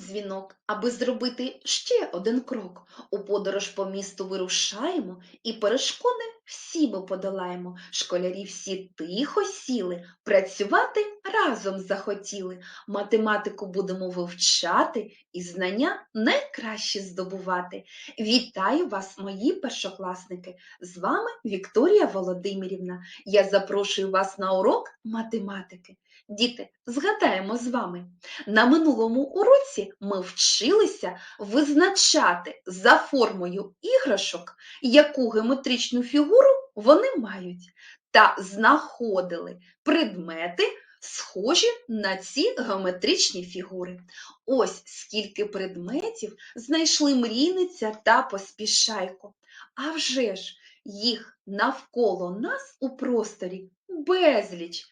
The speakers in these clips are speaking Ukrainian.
Дзвінок, аби зробити ще один крок. У подорож по місту вирушаємо, і перешкоди всі ми подолаємо. Школярі всі тихо сіли, працювати разом захотіли. Математику будемо вивчати і знання найкраще здобувати. Вітаю вас, мої першокласники! З вами Вікторія Володимирівна. Я запрошую вас на урок математики. Діти, згадаємо з вами. На минулому уроці ми вчилися визначати за формою іграшок, яку геометричну фігуру вони мають, та знаходили предмети, схожі на ці геометричні фігури. Ось скільки предметів знайшли мрійниця та поспішайко. А вже ж їх навколо нас у просторі безліч,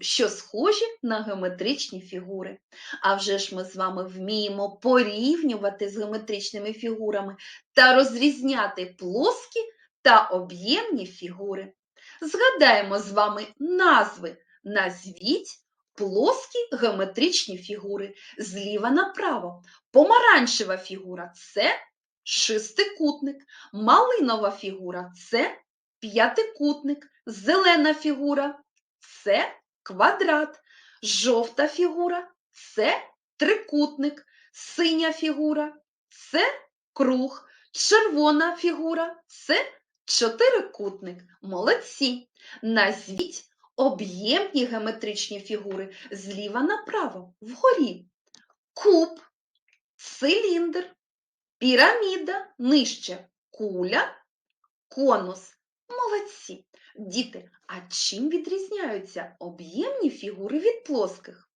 що схожі на геометричні фігури. А вже ж ми з вами вміємо порівнювати з геометричними фігурами та розрізняти плоскі та об'ємні фігури. Згадаємо з вами назви. Назвіть плоскі геометричні фігури зліва направо. Помаранчева фігура це шестикутник, малинова фігура це п'ятикутник, зелена фігура це квадрат, жовта фігура це трикутник, синя фігура це круг, червона фігура це чотирикутник. Молодці. Назвіть об'ємні геометричні фігури зліва направо, вгорі. Куб, циліндр, піраміда, нижче куля, конус. Молодці. Діти, а чим відрізняються об'ємні фігури від плоских?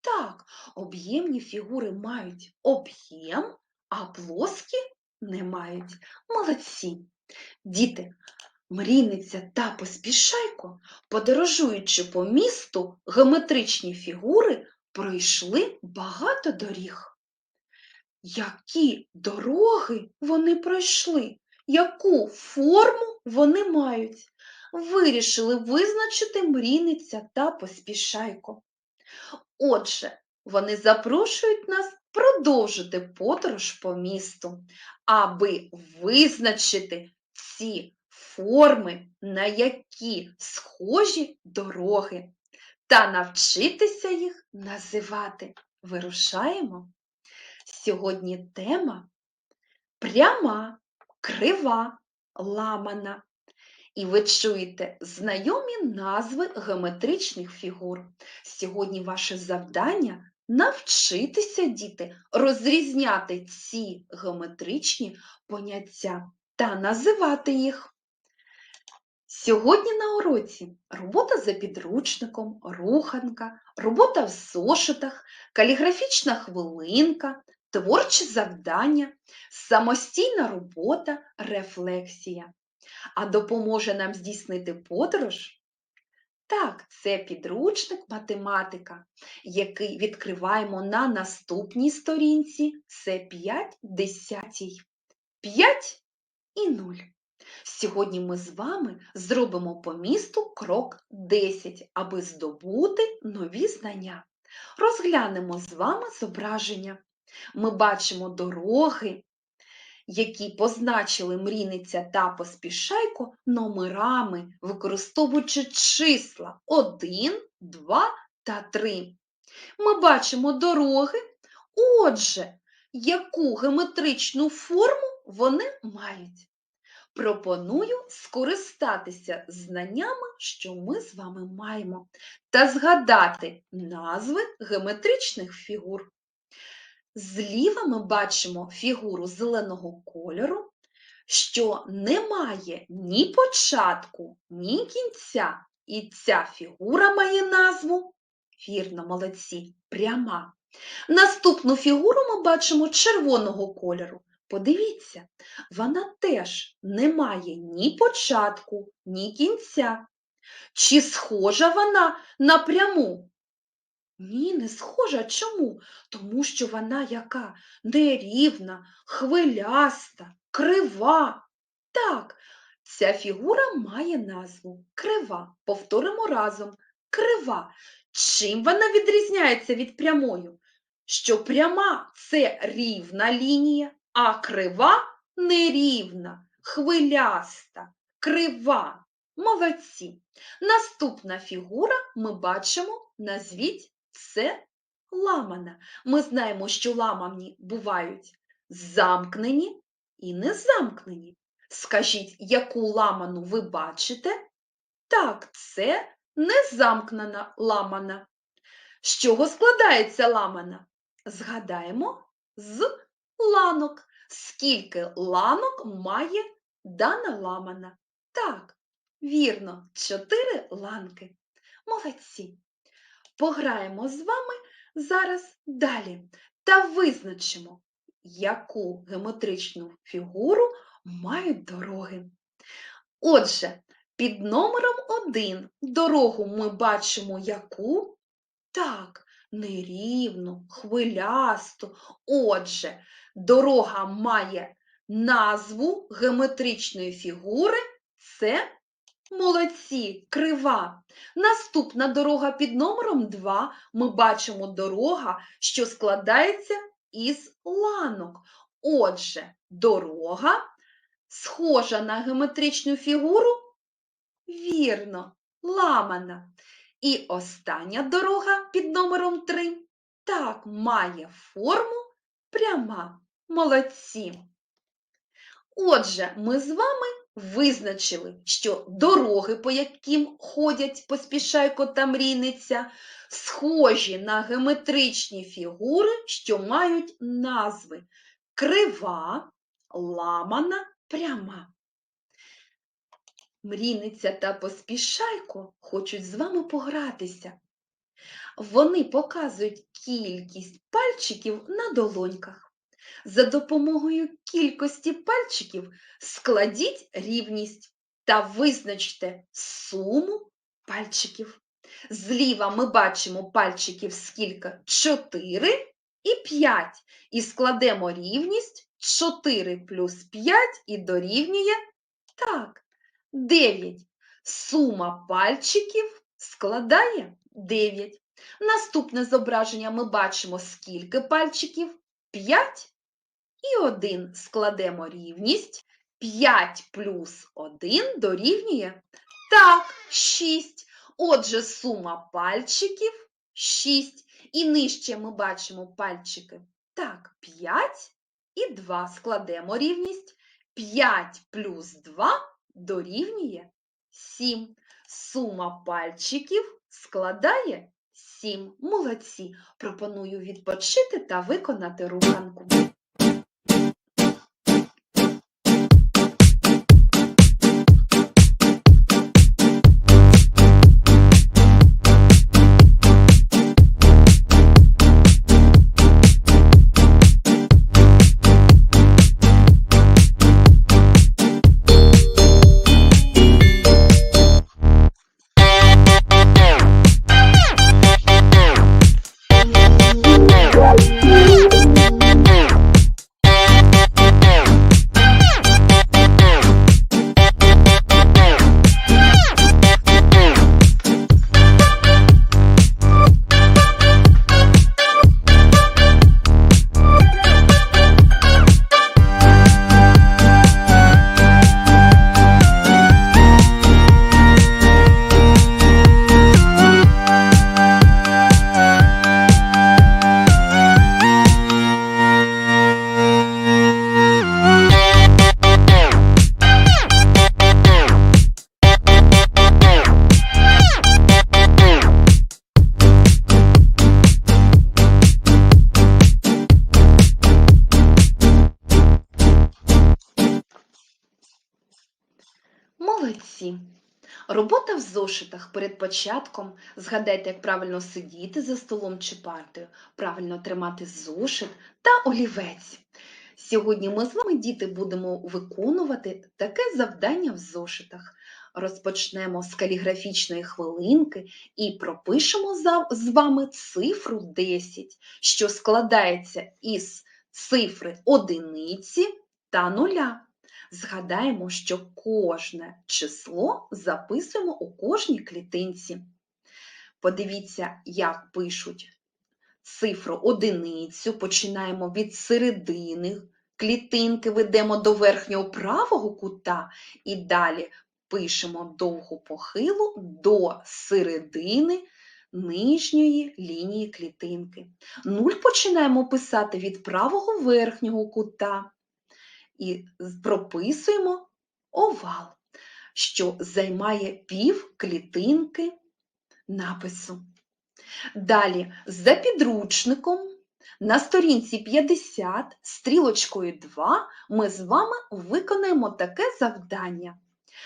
Так, об'ємні фігури мають об'єм, а плоскі не мають. Молодці. Діти, мрійниця та поспішайко, подорожуючи по місту, геометричні фігури пройшли багато доріг. Які дороги вони пройшли? Яку форму вони мають? Вирішили визначити мрійниця та поспішайко. Отже, вони запрошують нас продовжити подорож по місту, аби визначити ці форми, на які схожі дороги, та навчитися їх називати. Вирушаємо. Сьогодні тема пряма, крива, ламана. І ви чуєте знайомі назви геометричних фігур. Сьогодні ваше завдання навчитися, діти, розрізняти ці геометричні поняття та називати їх. Сьогодні на уроці робота за підручником, руханка, робота в зошитах, каліграфічна хвилинка, творче завдання, самостійна робота, рефлексія. А допоможе нам здійснити подорож? Так, це підручник математика, який відкриваємо на наступній сторінці. Це 5 десятій. 5 і 0. Сьогодні ми з вами зробимо по місту крок 10, аби здобути нові знання. Розглянемо з вами зображення. Ми бачимо дороги, які позначили мрійниця та поспішайко номерами, використовуючи числа 1, 2 та 3. Ми бачимо дороги, отже, яку геометричну форму вони мають. Пропоную скористатися знаннями, що ми з вами маємо, та згадати назви геометричних фігур. Зліва ми бачимо фігуру зеленого кольору, що не має ні початку, ні кінця. І ця фігура має назву, вірно, молодці, пряма. Наступну фігуру ми бачимо червоного кольору. Подивіться, вона теж не має ні початку, ні кінця. Чи схожа вона на пряму? Ні, не схожа. Чому? Тому що вона яка нерівна, хвиляста, крива. Так, ця фігура має назву крива. Повторимо разом. Крива. Чим вона відрізняється від прямої? що пряма це рівна лінія, а крива нерівна, хвиляста, крива. Молодці. Наступна фігура ми бачимо, назвіть це ламана. Ми знаємо, що ламані бувають замкнені і незамкнені. Скажіть, яку ламану ви бачите? Так, це незамкнена ламана. З чого складається ламана? Згадаємо з ланок. Скільки ланок має дана ламана? Так, вірно, чотири ланки. Молодці. Пограємо з вами зараз далі та визначимо, яку геометричну фігуру мають дороги. Отже, під номером 1 дорогу ми бачимо яку? Так, нерівну, хвилясту. Отже, дорога має назву геометричної фігури це молодці, крива. Наступна дорога під номером 2 ми бачимо дорога, що складається із ланок. Отже, дорога схожа на геометричну фігуру? Вірно, ламана. І остання дорога під номером 3 так має форму пряма. Молодці. Отже, ми з вами визначили, що дороги, по яким ходять поспішайко та мрійниця, схожі на геометричні фігури, що мають назви крива, ламана, пряма. Мрійниця та поспішайко хочуть з вами погратися. Вони показують кількість пальчиків на долоньках. За допомогою кількості пальчиків складіть рівність та визначте суму пальчиків. Зліва ми бачимо пальчиків скільки 4 і 5. І складемо рівність 4 плюс 5 і дорівнює так, 9. Сума пальчиків складає 9. Наступне зображення ми бачимо скільки пальчиків? 5 і 1. Складемо рівність. 5 плюс 1 дорівнює так, 6. Отже, сума пальчиків 6. І нижче ми бачимо пальчики. Так, 5 і 2. Складемо рівність. 5 плюс 2 дорівнює 7. Сума пальчиків складає 7. Молодці. Пропоную відпочити та виконати руханку. Молодці! Робота в зошитах перед початком. Згадайте, як правильно сидіти за столом чи партою, правильно тримати зошит та олівець. Сьогодні ми з вами, діти, будемо виконувати таке завдання в зошитах. Розпочнемо з каліграфічної хвилинки і пропишемо з вами цифру 10, що складається із цифри одиниці та нуля. Згадаємо, що кожне число записуємо у кожній клітинці. Подивіться, як пишуть цифру одиницю, починаємо від середини клітинки, ведемо до верхнього правого кута і далі пишемо довгу похилу до середини нижньої лінії клітинки. Нуль починаємо писати від правого верхнього кута і прописуємо овал, що займає пів клітинки напису. Далі за підручником на сторінці 50 стрілочкою 2 ми з вами виконаємо таке завдання.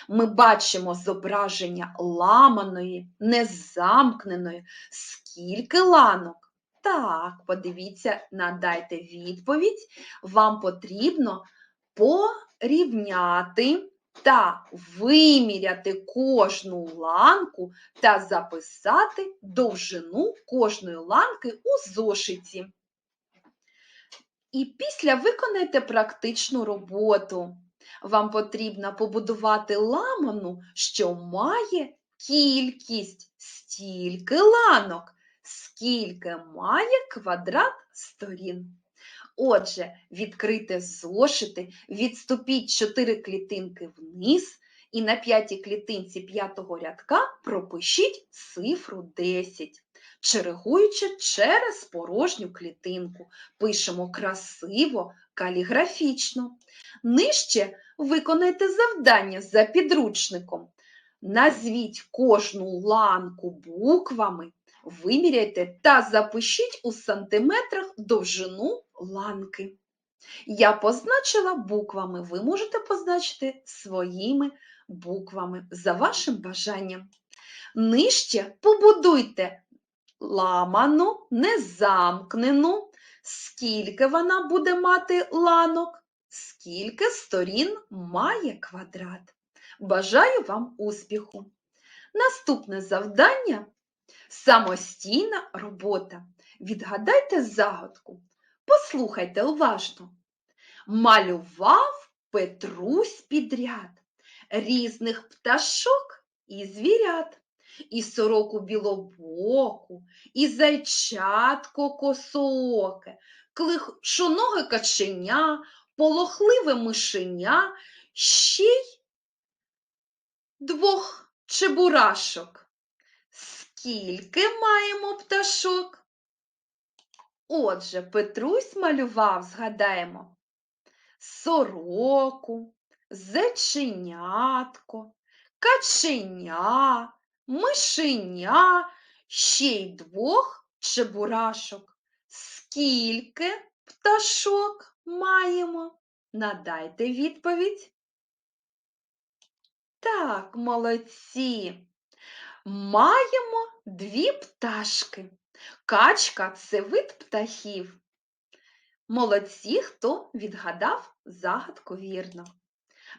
Ми бачимо зображення ламаної, незамкненої. Скільки ланок? Так, подивіться, надайте відповідь. Вам потрібно порівняти та виміряти кожну ланку та записати довжину кожної ланки у зошиті. І після виконайте практичну роботу. Вам потрібно побудувати ламану, що має кількість стільки ланок, скільки має квадрат сторін. Отже, відкрийте зошити, відступіть 4 клітинки вниз і на п'ятій клітинці п'ятого рядка пропишіть цифру 10, чергуючи через порожню клітинку. Пишемо красиво, каліграфічно. Нижче виконайте завдання за підручником. Назвіть кожну ланку буквами, виміряйте та запишіть у сантиметрах довжину ланки. Я позначила буквами, ви можете позначити своїми буквами за вашим бажанням. Нижче побудуйте ламану, незамкнену, скільки вона буде мати ланок, скільки сторін має квадрат. Бажаю вам успіху! Наступне завдання самостійна робота. Відгадайте загадку. Послухайте уважно. Малював Петрусь підряд різних пташок і звірят, і сороку білобоку, і зайчатко косооке, клишоноге каченя, полохливе мишеня, ще й двох чебурашок. Скільки маємо пташок? Отже, Петрусь малював, згадаємо, сороку, зайченятко, каченя, мишеня, ще й двох чебурашок. Скільки пташок маємо? Надайте відповідь. Так, молодці. Маємо дві пташки. Качка це вид птахів. Молодці, хто відгадав загадку вірно.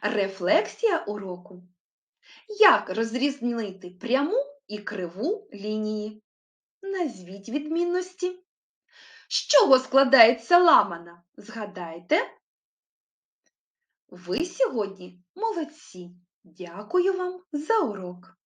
Рефлексія уроку. Як розрізнити пряму і криву лінії? Назвіть відмінності. З чого складається ламана? Згадайте. Ви сьогодні молодці. Дякую вам за урок.